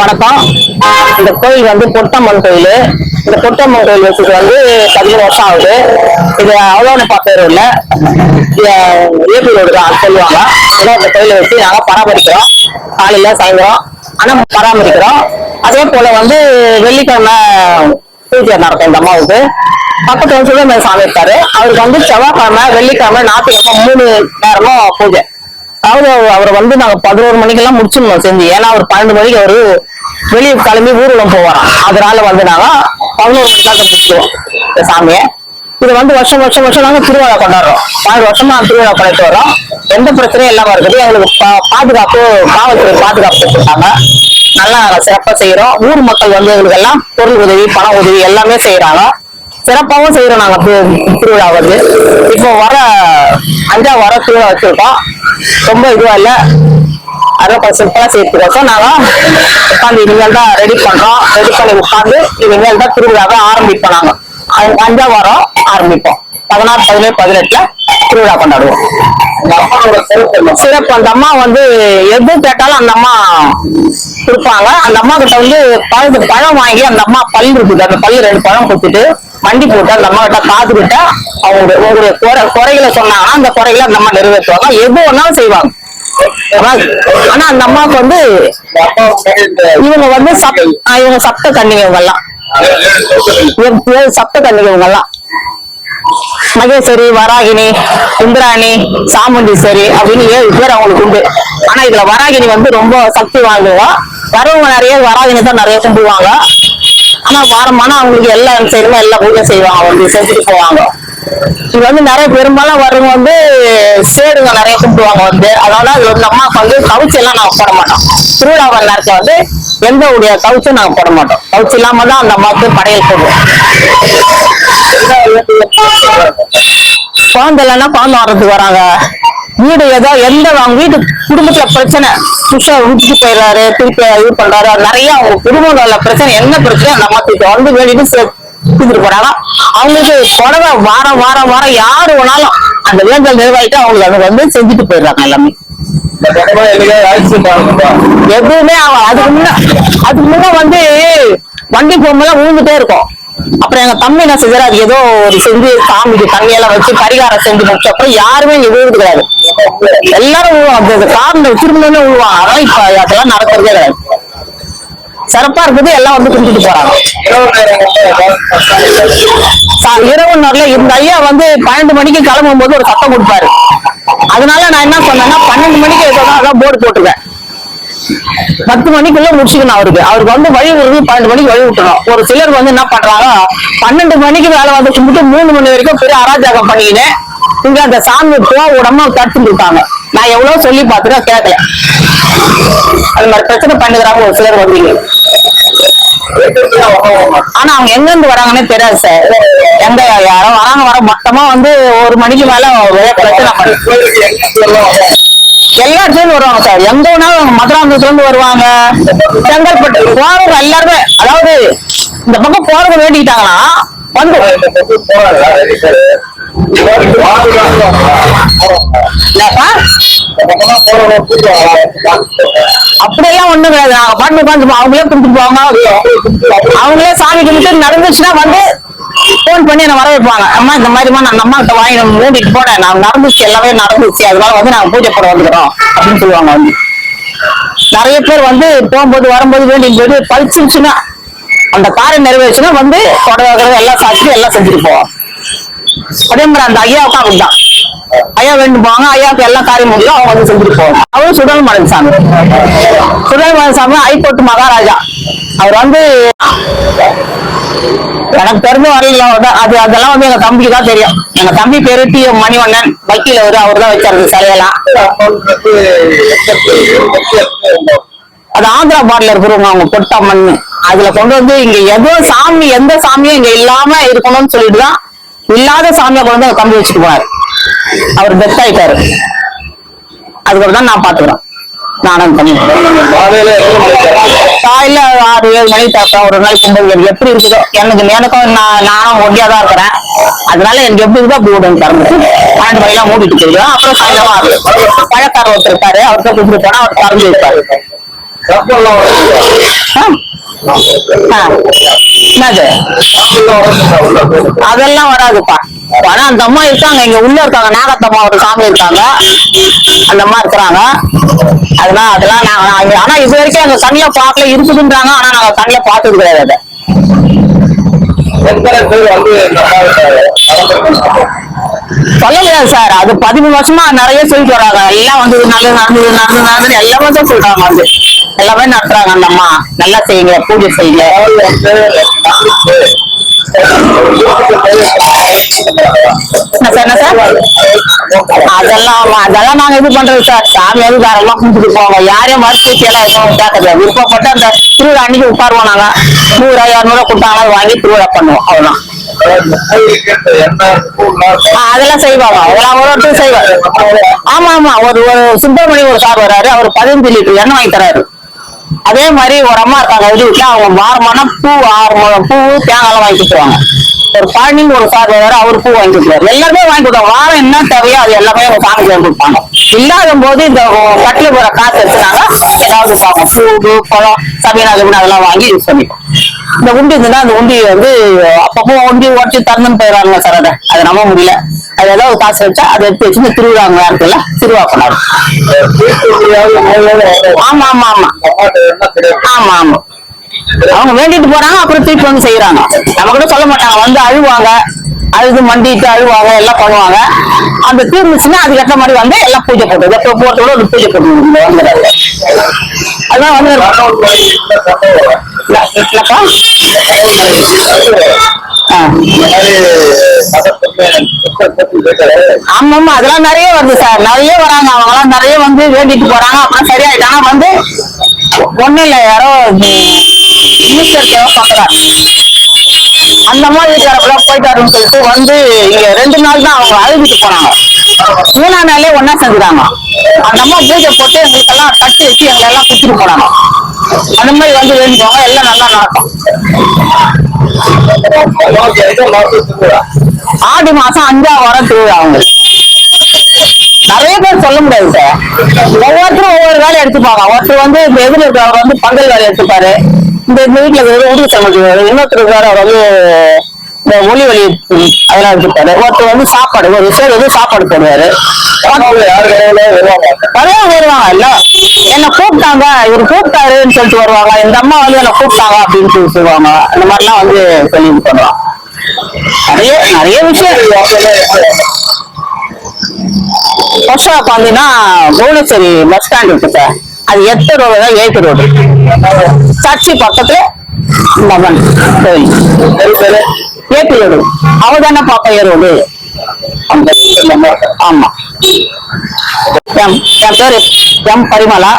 வணக்கம் இந்த கோயில் வந்து பொட்டம்மன் கோயில். இந்த பொட்டம்மன் கோயில் வச்சுட்டு வந்து பதினேழு வருஷம் ஆகுது. இது அவ்வளோ பேர் இல்லை. ஏபி ரோடு தான் சொல்லுவாங்க. ஏன்னா இந்த கோயிலை வச்சு நாங்கள் பராமரிக்கிறோம். காலையில் சாயந்தரம். ஆனால் பராமரிக்கிறோம். அதே போல் வந்து வெள்ளிக்கிழமை பூஜை நடக்கும் இந்த அம்மாவுக்கு. பக்கத்து வந்து சுப்பிரமணிய சாமி இருக்காரு. அவருக்கு வந்து செவ்வாய்க்கிழமை வெள்ளிக்கிழமை ஞாயிற்றுக்கிழமை மூணு நேரமும் பூஜை. அவரு அவர் வந்து நாங்க பதினோரு மணிக்கெல்லாம் முடிச்சிடணும் செஞ்சு ஏன்னா அவர் பன்னெண்டு மணிக்கு அவரு வெளியே கிளம்பி ஊர்வலம் போவாராம். அதனால வந்து நாங்க பதினோரு மணிக்காக முடிச்சிடுவோம் இந்த சாமியை. இது வந்து வருஷம் வருஷம் வருஷம் நாங்க திருவிழா கொண்டாடுறோம். பாஞ்சு வருஷமா திருவிழா பண்ணிட்டு வரோம் எந்த பிரச்சனையும் இல்லாம இருக்குது. எங்களுக்கு பா- பாதுகாப்பு காவல்துறை பாதுகாப்பு கொடுத்துருக்காங்க. நல்லா சிறப்பா செய்யறோம் ஊர் மக்கள் வந்து எங்களுக்கு எல்லாம் பொருள் உதவி பண உதவி எல்லாமே செய்யறாங்க சிறப்பாகவும் செய்யறோம் நாங்க திருவிழா வந்து. இப்போ வர அஞ்சா வர திருவிழா வச்சிருக்கோம். ரொம்ப இதுவா இல்லை. அதெல்லாம் கொஞ்சம் சிம்பிளா சேர்த்துக்கோம் நாங்க உட்காந்து இனிமேல் தான் ரெடி பண்றோம். ரெடி பண்ணி உட்காந்து இனிமேல் தான் திருவிழாவை ஆரம்பிப்போம் நாங்க. அ- வாரம் ஆரம்பிப்போம். பதினாறு பதினேழு பதினெட்டுல திருவிழா கொண்டாடுவோம். சிறப்பு. அந்த அம்மா வந்து எது கேட்டாலும் அந்த அம்மா கொடுப்பாங்க. அந்த அம்மா கிட்ட வந்து பழத்து பழம் வாங்கி அந்த அம்மா பல் இருக்குது. அந்த பல்லு ரெண்டு பழம் கொடுத்துட்டு வண்டி போட்டு அந்த அம்மா கிட்ட காது கிட்ட அவங்க உங்களுடைய குறை குறைகளை சொன்னாங்கன்னா அந்த குறைகளை அந்த அம்மா நிறைவேற்றுவாங்க. எது வேணாலும் செய்வாங்க. ஆனா அந்த அம்மாவுக்கு வந்து இவங்க வந்து சப் இவங்க சப்த கண்ணிங்க இவங்க எல்லாம் சப்த கண்ணிங்க இவங்க எல்லாம் மகேஸ்வரி வராகினி இந்திராணி சாமுண்டீஸ்வரி அப்படின்னு ஏழு பேர் அவங்களுக்கு உண்டு. ஆனா இதுல வராகினி வந்து ரொம்ப சக்தி வாங்குவா வரவங்க நிறைய வராகினி தான் நிறைய கும்பிடுவாங்க. ஆனா வாரமான அவங்களுக்கு எல்லா சைடுமே எல்லா பூஜை செய்வாங்க வந்து செஞ்சுட்டு போவாங்க. இது வந்து நிறைய பெரும்பாலும் வரவங்க வந்து சேடுங்க நிறைய கும்பிடுவாங்க வந்து. அதனால அது வந்து அம்மாவுக்கு வந்து கவுச்சு எல்லாம் நாங்க போட மாட்டோம். திருவிழாவை நேரத்துல வந்து எந்த உடைய கவுச்சும் நாங்க போட மாட்டோம். கவுச்சு இல்லாம தான் அந்த அம்மாவுக்கு படையல் போடுவோம். குழந்தை இல்லைன்னா குழந்தை வர்றதுக்கு வராங்க. வீடு ஏதோ எந்த அவங்க வீட்டு குடும்பத்துல பிரச்சனை. புஷா விட்டுட்டு போயிடுறாரு திருப்பி இது பண்றாரு. நிறைய அவங்க குடும்பங்கள்ல பிரச்சனை. என்ன பிரச்சனை? அந்த அம்மா தூக்கி வந்து வேண்டிட்டு தூக்கிட்டு போறாங்க. அவங்களுக்கு புடவை வாரம் வாரம் வாரம் யாரு வேணாலும் அந்த வேண்டல் நிறைவாயிட்டு அவங்களுக்கு அது வந்து செஞ்சுட்டு போயிடுறாங்க எல்லாமே. எதுவுமே அவ- அதுக்கு முன்ன அதுக்கு முன்ன வந்து வண்டி போகும்போது விழுந்துட்டே இருக்கும். அப்புறம் எங்க தம்பி என்ன செஞ்சாரு அது ஏதோ ஒரு செஞ்சு சாமிக்கு தண்ணியெல்லாம் வச்சு பரிகாரம் செஞ்சு முடிச்ச அப்புறம் யாருமே இங்க விழுது கிடையாது. எல்லாரும் விழுவாங்க. அந்த காரணம் திரும்பணும்னு விழுவாங்க. அதெல்லாம் இப்ப அதெல்லாம் நடக்கிறதே கிடையாது. சிறப்பா இருக்குது எல்லாம் வந்து கொடுத்துட்டு போறாங்க. சா- இரவு நேரத்துல இந்த ஐயா வந்து பன்னெண்டு மணிக்கு கிளம்பும் போது ஒரு சத்தம் கொடுப்பாரு. அதனால நான் என்ன சொன்னேன்னா பன்னெண்டு மணிக்கு ஏதோ அதான் போர்டு போட்டுருவேன் பத்து மணிக்குள்ள முடிச்சுக்கணும் அவருக்கு. அவருக்கு வந்து வழி விடுறது பன்னெண்டு மணிக்கு வழி விட்டுணும் ஒரு சிலர் வந்து என்ன பண்றாங்க பன்னெண்டு மணிக்கு வேலை வந்து கும்பிட்டு மூணு மணி வரைக்கும் பெரிய அராஜகம் பண்ணிக்கினேன். இங்க அந்த சாமி போக உடம்ப தடுத்துட்டு நான் எவ்வளவு சொல்லி பார்த்துட்டு கேட்கல. அது மாதிரி பிரச்சனை பண்ணுகிறாங்க ஒரு சிலர் வந்தீங்க ஆனா அவங்க எங்க இருந்து வராங்கன்னே தெரியாது சார். எங்க யாரும் வராங்க வர மொத்தமா வந்து ஒரு மணிக்கு மேல ஒரே பிரச்சனை எல்லா இடத்துலயும் வருவாங்க சார். எங்க வேணாலும் மதுராந்தத்துல இருந்து வருவாங்க. செங்கல்பட்டு போறவங்க எல்லாருமே அதாவது இந்த பக்கம் போறவங்க வேண்டிக்கிட்டாங்கன்னா வந்து அப்படியெல்லாம் ஒண்ணும் கிடையாது. நாங்க பாட்டு உட்காந்து அவங்களே கும்பிட்டு போவாங்க. அவங்களே சாமி கும்பிட்டு நடந்துச்சுன்னா வந்து ஃபோன் பண்ணி என்ன வர வைப்பாங்க. அம்மா இந்த மாதிரிமா நான் அம்மா கிட்ட வாங்கி நம்ம மூடிட்டு போனேன். நான் நடந்துச்சு எல்லாமே நடந்துச்சு. அதனால வந்து நாங்க பூஜை போட வந்துக்கிறோம். அப்படின்னு சொல்லுவாங்க வந்து. நிறைய பேர் வந்து போகும்போது வரும்போது வேண்டிய போது பழிச்சிருச்சுன்னா அந்த காரை நிறைவேறுச்சுன்னா வந்து தொடர்கிறது எல்லாம் சாப்பிட்டு எல்லாம் செஞ்சுட்டு போவோம். அதே மாதிரி அந்த ஐயாவுக்கும் அப்படிதான் ஐயா வேண்டு போவாங்க ஐயாவுக்கு எல்லா காரியம் முடியும் அவங்க வந்து செஞ்சுட்டு போவாங்க அவரும் சுடல் மலன் சாமி. சுடல் மலன் சாமி ஹைகோர்ட் மகாராஜா. அவர் வந்து எனக்கு தெரிஞ்ச வரையிலாம் வந்து அது அதெல்லாம் வந்து எங்க தம்பிக்கு தான் தெரியும். எங்க தம்பி பேரு டி எம் மணிவண்ணன் வக்கீல் அவரு அவர் தான் வச்சாரு சிலையெல்லாம். அது ஆந்திரா பார்டர்ல இருக்கிறவங்க அவங்க பொட்டா மண் அதுல கொண்டு வந்து இங்க எதோ சாமி எந்த சாமியும் இங்க இல்லாம இருக்கணும்னு சொல்லிட்டு தான் இல்லாத சாமியை கொண்டு வந்து அவர் கம்பி வச்சுட்டு போனாரு. அவர் டெத் ஆயிட்டாரு. அதுக்கப்புறம் தான் நான் பாத்துக்கிறேன் நானும் பண்ணி. காலையில ஆறு ஏழு மணிக்கு தாப்பா ஒரு நாள் கும்பல் எப்படி இருக்குதோ? எனக்கு எனக்கும் நான் நானும் ஒண்டியா தான் இருக்கிறேன். அதனால எனக்கு எப்படி இருக்குதோ அப்படி விடுங்க திறந்து பன்னெண்டு மணிலாம் மூடிட்டு போயிடும் அப்புறம் சாயந்தரம் ஆகுது பழக்காரர் ஒருத்தர் இருக்காரு. அவர்கிட்ட கூப்பிட்டு போனா அவர் திறந்து ஆ. என்னது. அதெல்லாம் வராதுப்பா. ஆனா அந்த அம்மா இருக்காங்க. இங்க உள்ள இருக்காங்க. நாகத்தம்மா ஒரு சாமி இருக்காங்க. அந்த அம்மா இருக்கிறாங்க. அதெல்லாம் அதெல்லாம் நாங்க ஆனா இது வரைக்கும் எங்க கண்ணுல பாக்கல இருக்குதுன்றாங்க ஆனா நாங்க கண்ணுல பார்த்தது கிடையாது அதை. வந்து சார்? அது பதிமூணு வருஷமா நிறைய சொல்லிட்டு வராங்க. எல்லாம் வந்து நல்லது நடந்தது நடந்தது நடந்தது எல்லாமே தான் சொல்றாங்க வந்து. எல்லாமே நடத்துறாங்க அந்த அம்மா. நல்லா செய்யுங்க பூஜை செய்யுங்க. என்ன சார் அதெல்லாம் அதெல்லாம் நாங்க இது பண்றது சார் சாமி வந்து தாராளமா கும்பிட்டு போவாங்க யாரையும் மறுத்து எல்லாம் எதுவும் கேட்கறது விருப்பப்பட்டு அந்த திருவிழா அன்னைக்கு உட்காருவோம் நாங்க. நூறு இரநூறுவா கொடுத்தாங்களா வாங்கி திருவிழா பண்ணுவோம். அவ்வளவுதான். அதெல்லாம் செய்வாங்க. அதெல்லாம் ஒரு ஒருத்தர் செய்வாங்க. ஆமா ஆமா. ஒரு ஒரு சுப்பிரமணி ஒரு சார் வராரு அவர் பதினஞ்சு லிட்டர் எண்ணெய் வாங்கி தராரு அதே மாதிரி ஒரு அம்மா இருக்காங்க எழுதி விட்டா அவங்க மாறுமான பூ ஆறு முழம் பூ தேங்காய்லாம் வாங்கி கொடுத்துருவாங்க ஒரு பழனின்னு ஒரு சார் வேற அவர் பூ வாங்கி கொடுத்துருவாரு எல்லாமே வாங்கி கொடுத்தாங்க வாரம் என்ன தேவையோ அது எல்லாமே அவங்க சாமிக்கு வாங்கி கொடுப்பாங்க. இல்லாத போது இந்த கட்டில போற காசு எடுத்துனாங்க ஏதாவது பார்ப்போம் பூ பழம் சமீனாக அதெல்லாம் வாங்கி யூஸ் பண்ணிப்போம். இந்த உண்டி இருந்ததுன்னா அந்த உண்டி வந்து அப்பப்போ உண்டி உடச்சு தரணும்னு போயிடுறாங்க சார் அதை. அதை நம்ப முடியல. அது ஏதாவது காசு வச்சா அதை எடுத்து வச்சு இந்த திருவிழா நேரத்துல திருவிழா கொண்டாடு ஆமா ஆமா ஆமா. ஆமா ஆமா. அவங்க வேண்டிட்டு போறாங்க அப்புறம் திருப்பி வந்து செய்யறாங்க. நம்ம கூட சொல்ல மாட்டாங்க வந்து அழுவாங்க. அழுது மண்டிட்டு அழுவாங்க எல்லாம் பண்ணுவாங்க. அந்த தீர்ந்துச்சுன்னா அதுக்கேற்ற மாதிரி வந்து எல்லாம் பூஜை போட்டு போறதோட ஒரு பூஜை போட்டு அதான் வந்து இல்ல- இல்லப்பா ஆ. ஆமா ஆமா அதெல்லாம் நிறைய வருது சார். நிறைய வராங்க. அவங்க எல்லாம் நிறைய வந்து வேண்டிட்டு போறாங்க. அப்புறம் சரியாயிட்டாங்க. வந்து ஒண்ணும் இல்ல. யாரோ மினிஸ்டர் தேவை பாக்குறாங்க அந்த மாதிரி இருக்கிறப்பெல்லாம் போயிட்டாருன்னு சொல்லிட்டு வந்து இங்க ரெண்டு நாள் தான் அவங்க அழுதுட்டு போனாங்க. மூணாம் நாளே ஒன்னா செஞ்சுட்டாங்க. அந்த அம்மா பூஜை போட்டு எங்களுக்கெல்லாம் தட்டு வச்சு எங்களை எல்லாம் குத்திட்டு போனாங்க. அந்த மாதிரி வந்து வேண்டிக்கோங்க எல்லாம் நல்லா நடக்கும். ஆடி மாசம் அஞ்சாவது வாரம் திருவிழா அவங்களுக்கு நிறைய பேர் சொல்ல முடியாது சார். ஒவ்வொருத்தரும் ஒவ்வொரு வேலையை எடுத்துப்பாங்க. ஒருத்தர் வந்து இந்த எதிரில் இருக்கிறவர் வந்து பந்தல் வேலை எடுத்துப்பாரு. இந்த வீட்டுல இருக்கிறவர் உடுக்கு சமைச்சுவாரு இன்னொருத்தர் இருக்காரு அவர் வந்து இந்த ஒளி ஒளி ம், அதெல்லாம் எடுத்துப்பாரு. ஒருத்தர் வந்து சாப்பாடு ஒரு விஷயம் வந்து சாப்பாடு போடுவாரு. நிறைய வருவாங்க இல்ல என்ன கூப்பிட்டாங்க இவர் கூப்பிட்டாருன்னு சொல்லிட்டு வருவாங்க. இந்த அம்மா வந்து என்ன கூப்பிட்டாங்க அப்படின்னு சொல்லி சொல்லுவாங்க. அந்த மாதிரிலாம் வந்து சொல்லிட்டு பண்ணுவாங்க. நிறைய நிறைய விஷயம் ஃபர்ஸ்ட் பாத்தீங்கன்னா புவனேஸ்வரி பஸ் ஸ்டாண்ட் இருக்கு சார் அது எட்டு ரோடு தான் ஏட்டு ரோடு சர்ச்சி பக்கத்துல மகன் கோயில் ஏட்டு ரோடு அவதான பாப்பைய ரோடு அந்த ஆமா. எம் என் பேரு எம் பரிமலா